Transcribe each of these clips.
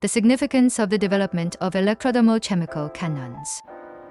The significance of the development of electrothermal-chemical cannons.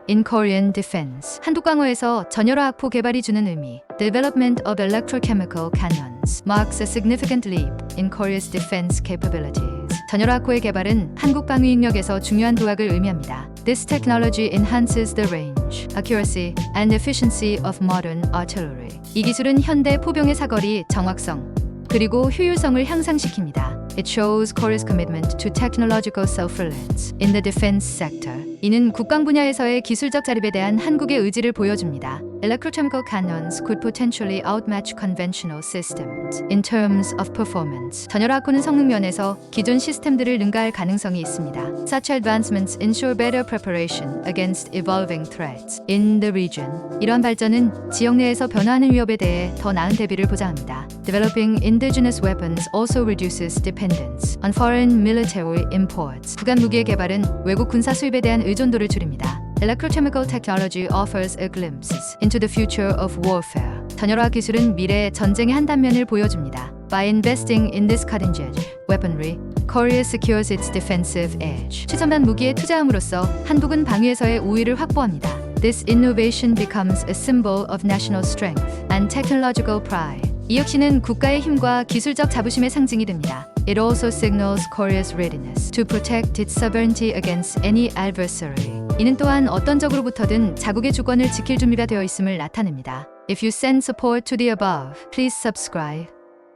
In Korean defense. 한국광어에서 전열화 학포 개발이 주는 의미. Development of electrochemical cannons marks a significant leap in Korea's defense capabilities. 전열화 학포의 개발은 한국 방위 능력에서 중요한 도약을 의미합니다. This technology enhances the range, accuracy, and efficiency of modern artillery. 이 기술은 현대 포병의 사거리, 정확성, 그리고 효율성을 향상시킵니다. It shows Korea's commitment to technological self-reliance in the defense sector. 이는 국방 분야에서의 기술적 자립에 대한 한국의 의지를 보여줍니다. Electrochemical cannons could potentially outmatch conventional systems in terms of performance. 전열화학고는 성능 면에서 기존 시스템들을 능가할 가능성이 있습니다. Such advancements ensure better preparation against evolving threats in the region. 이러한 발전은 지역 내에서 변화하는 위협에 대해 더 나은 대비를 보장합니다. Developing indigenous weapons also reduces dependence on foreign military imports. 국안 무기의 개발은 외국 군사 수입에 대한 의존도를 줄입니다. Electrochemical technology offers a glimpse into the future of warfare. 전열화 기술은 미래의 전쟁의 한 단면을 보여줍니다. By investing in this cutting-edge weaponry, Korea secures its defensive edge. 최첨단 무기에 투자함으로써 한국은 방위에서의 우위를 확보합니다. This innovation becomes a symbol of national strength and technological pride. 이 역시는 국가의 힘과 기술적 자부심의 상징이 됩니다. It also signals Korea's readiness to protect its sovereignty against any adversary. 이는 또한 어떤 적으로부터든 자국의 주권을 지킬 준비가 되어 있음을 나타냅니다. If you send support to the above, please subscribe,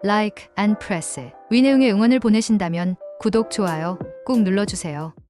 like, and press. 위 내용의 응원을 보내신다면 구독, 좋아요 꼭 눌러주세요.